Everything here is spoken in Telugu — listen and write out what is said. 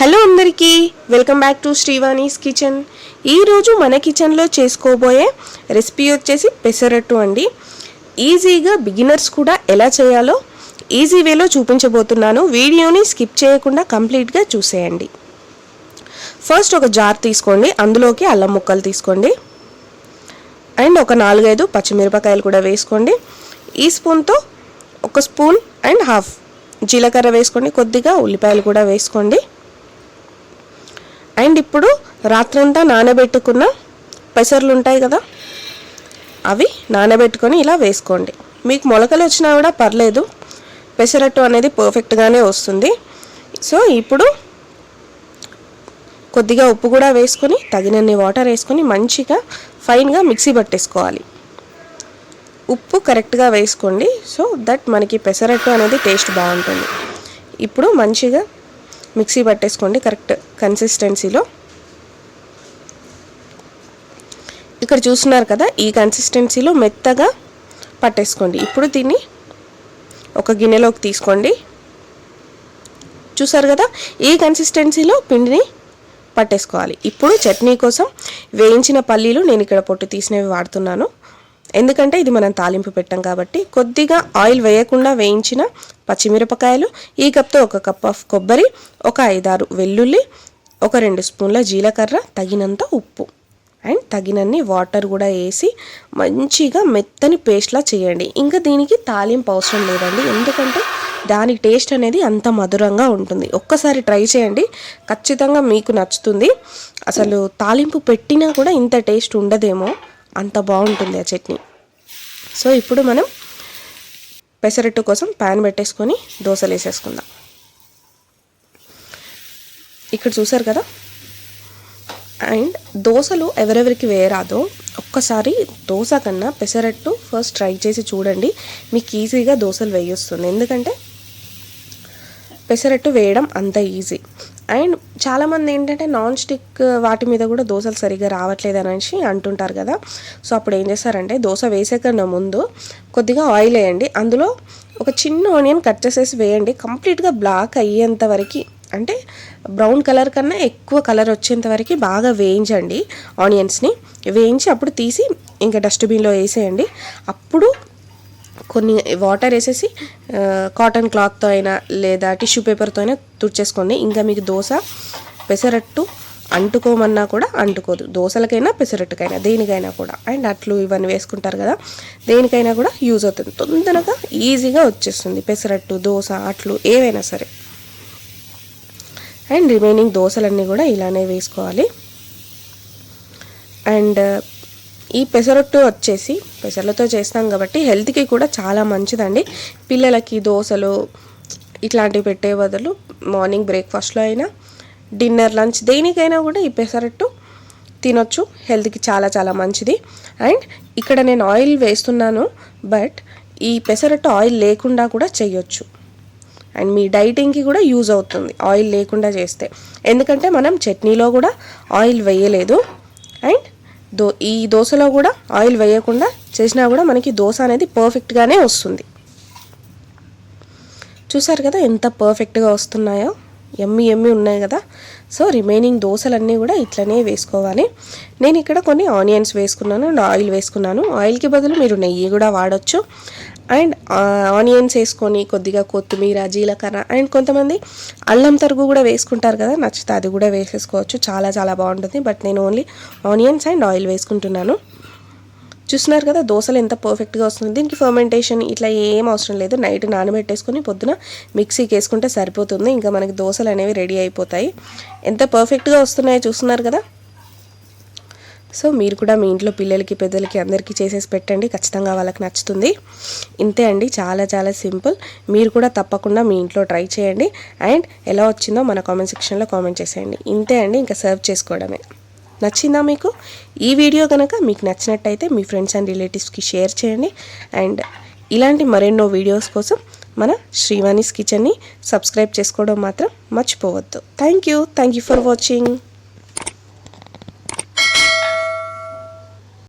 హలో అందరికీ welcome back to Srivani's kitchen. ఈరోజు మన కిచెన్లో చేసుకోబోయే రెసిపీ వచ్చేసి పెసరట్టు అండి. ఈజీగా బిగినర్స్ కూడా ఎలా చేయాలో ఈజీ వేలో చూపించబోతున్నాను. వీడియోని స్కిప్ చేయకుండా కంప్లీట్గా చూసేయండి. ఫస్ట్ ఒక జార్ తీసుకోండి అందులోకి అల్లం ముక్కలు తీసుకోండి. అండ్ ఒక నాలుగైదు పచ్చిమిరపకాయలు కూడా వేసుకోండి. ఈ స్పూన్తో ఒక స్పూన్ అండ్ హాఫ్ జీలకర్ర వేసుకోండి కొద్దిగా ఉల్లిపాయలు కూడా వేసుకోండి. అండ్ ఇప్పుడు రాత్రంతా నానబెట్టుకున్న పెసర్లు ఉంటాయి కదా అవి నానబెట్టుకొని ఇలా వేసుకోండి. మీకు మొలకలు వచ్చినా కూడా పర్లేదు పెసరట్టు అనేది పర్ఫెక్ట్గానే వస్తుంది. సో ఇప్పుడు కొద్దిగా ఉప్పు కూడా వేసుకొని తగినన్ని వాటర్ వేసుకొని మంచిగా ఫైన్గా మిక్సీ పట్టేసుకోవాలి. ఉప్పు కరెక్ట్గా వేసుకోండి. సో దట్ మనకి పెసరట్టు అనేది టేస్ట్ బాగుంటుంది. ఇప్పుడు మంచిగా మిక్సీ పట్టేసుకోండి కరెక్ట్ కన్సిస్టెన్సీలో ఇక్కడ చూస్తున్నారు కదా ఈ కన్సిస్టెన్సీలో మెత్తగా పట్టేసుకోండి. ఇప్పుడు దీన్ని ఒక గిన్నెలోకి తీసుకోండి. చూసారు కదా ఈ కన్సిస్టెన్సీలో పిండిని పట్టేసుకోవాలి. ఇప్పుడు చట్నీ కోసం వేయించిన పల్లీలు నేను ఇక్కడ పొట్టు తీసినవి వాడుతున్నాను. ఎందుకంటే ఇది మనం తాలింపు పెట్టాం కాబట్టి కొద్దిగా ఆయిల్ వేయకుండా వేయించిన పచ్చిమిరపకాయలు ఈ కప్తో ఒక కప్ ఆఫ్ కొబ్బరి ఒక ఐదారు వెల్లుల్లి ఒక రెండు స్పూన్ల జీలకర్ర తగినంత ఉప్పు. అండ్ తగినన్ని వాటర్ కూడా వేసి మంచిగా మెత్తని పేస్ట్లా చేయండి. ఇంకా దీనికి తాలింపు అవసరం లేదండి. ఎందుకంటే దాని టేస్ట్ అనేది అంత మధురంగా ఉంటుంది. ఒక్కసారి ట్రై చేయండి. ఖచ్చితంగా మీకు నచ్చుతుంది. అసలు తాలింపు పెట్టినా కూడా ఇంత టేస్ట్ ఉండదేమో. అంత బాగుంటుంది ఆ చట్నీ. సో ఇప్పుడు మనం పెసరట్టు కోసం ప్యాన్ పెట్టేసుకొని దోశలు వేసేసుకుందాం. ఇక్కడ చూసారు కదా? అండ్ దోశలు ఎవరెవరికి వేయరాదో. ఒక్కసారి దోశ కన్నా పెసరట్టు ఫస్ట్ ట్రై చేసి చూడండి. మీకు ఈజీగా దోశలు వేయొస్తుంది. ఎందుకంటే పెసరట్టు వేయడం అంత ఈజీ అండ్ చాలామంది ఏంటంటే నాన్ స్టిక్ వాటి మీద కూడా దోశలు సరిగ్గా రావట్లేదు అనేసి అంటుంటారు కదా. సో అప్పుడు ఏం చేస్తారంటే దోశ వేసే కన్నా ముందు కొద్దిగా ఆయిల్ వేయండి. అందులో ఒక చిన్న ఆనియన్ కట్ చేసేసి వేయండి. కంప్లీట్గా బ్లాక్ అయ్యేంత వరకు అంటే బ్రౌన్ కలర్ కన్నా ఎక్కువ కలర్ వచ్చేంత వరకు బాగా వేయించండి ఆనియన్స్ని వేయించి అప్పుడు తీసి ఇంకా డస్ట్బిన్లో వేసేయండి. అప్పుడు కొన్ని వాటర్ వేసేసి కాటన్ క్లాత్తో అయినా లేదా టిష్యూ పేపర్తో అయినా తుడిచేసుకోండి. ఇంకా మీకు దోశ పెసరట్టు అంటుకోమన్నా కూడా అంటుకోదు. దోశలకైనా పెసరట్టుకైనా దేనికైనా కూడా. అండ్ అట్లు ఇవన్నీ వేసుకుంటారు కదా దేనికైనా కూడా యూజ్ అవుతుంది. తొందరగా ఈజీగా వచ్చేస్తుంది పెసరట్టు దోశ అట్లు ఏవైనా సరే. అండ్ రిమైనింగ్ దోశలన్నీ కూడా ఇలానే వేసుకోవాలి. అండ్ ఈ పెసరొట్టు వచ్చేసి పెసర్లతో చేస్తాం కాబట్టి హెల్త్కి కూడా చాలా మంచిదండి. పిల్లలకి దోశలు ఇట్లాంటివి పెట్టే బదులు మార్నింగ్ బ్రేక్ఫాస్ట్లో అయినా డిన్నర్ లంచ్ దేనికైనా కూడా ఈ పెసరట్టు తినొచ్చు. హెల్త్కి చాలా చాలా మంచిది. అండ్ ఇక్కడ నేను ఆయిల్ వేస్తున్నాను బట్ ఈ పెసరట్టు ఆయిల్ లేకుండా కూడా చేయొచ్చు. అండ్ మీ డైటింగ్కి కూడా యూజ్ అవుతుంది ఆయిల్ లేకుండా చేస్తే. ఎందుకంటే మనం చట్నీలో కూడా ఆయిల్ వేయలేదు. అండ్ దో ఈ దోశలో కూడా ఆయిల్ వేయకుండా చేసినా కూడా మనకి దోశ అనేది పర్ఫెక్ట్గానే వస్తుంది. చూసారు కదా ఎంత పర్ఫెక్ట్గా వస్తున్నాయో? ఎమ్మి ఎమ్మి ఉన్నాయి కదా? సో రిమైనింగ్ దోశలన్నీ కూడా ఇట్లనే వేసుకోవాలి. నేను ఇక్కడ కొన్ని ఆనియన్స్ వేసుకున్నాను అండ్ ఆయిల్ వేసుకున్నాను. ఆయిల్కి బదులు మీరు నెయ్యి కూడా వాడచ్చు. అండ్ ఆనియన్స్ వేసుకొని కొద్దిగా కొత్తిమీర జీలకర్ర అండ్ కొంతమంది అల్లం తరుగు కూడా వేసుకుంటారు కదా నచ్చితే అది కూడా వేసేసుకోవచ్చు. చాలా చాలా బాగుంటుంది. బట్ నేను ఓన్లీ ఆనియన్స్ అండ్ ఆయిల్ వేసుకుంటున్నాను. చూస్తున్నారు కదా దోశలు ఎంత పర్ఫెక్ట్గా వస్తుంది. దీనికి ఫర్మెంటేషన్ ఇట్లా ఏం అవసరం లేదు. నైట్ నానబెట్టేసుకొని పొద్దున మిక్సీకి వేసుకుంటే సరిపోతుంది. ఇంకా మనకి దోశలు అనేవి రెడీ అయిపోతాయి. ఎంత పర్ఫెక్ట్గా వస్తున్నాయో చూస్తున్నారు కదా. సో మీరు కూడా మీ ఇంట్లో పిల్లలకి పెద్దలకి అందరికీ చేసేసి పెట్టండి. ఖచ్చితంగా వాళ్ళకి నచ్చుతుంది. ఇంతే అండి. చాలా చాలా సింపుల్. మీరు కూడా తప్పకుండా మీ ఇంట్లో ట్రై చేయండి. అండ్ ఎలా వచ్చిందో మన కామెంట్ సెక్షన్లో కామెంట్ చేసేయండి. ఇంతే అండి. ఇంకా సర్వ్ చేసుకోవడమే. నచ్చిందా మీకు? ఈ వీడియో కనుక మీకు నచ్చినట్టయితే మీ ఫ్రెండ్స్ అండ్ రిలేటివ్స్కి షేర్ చేయండి. అండ్ ఇలాంటి మరెన్నో వీడియోస్ కోసం మన శ్రీవాణిస్ కిచెన్ని సబ్స్క్రైబ్ చేసుకోవడం మాత్రం మర్చిపోవద్దు. Thank you. Thank you for watching.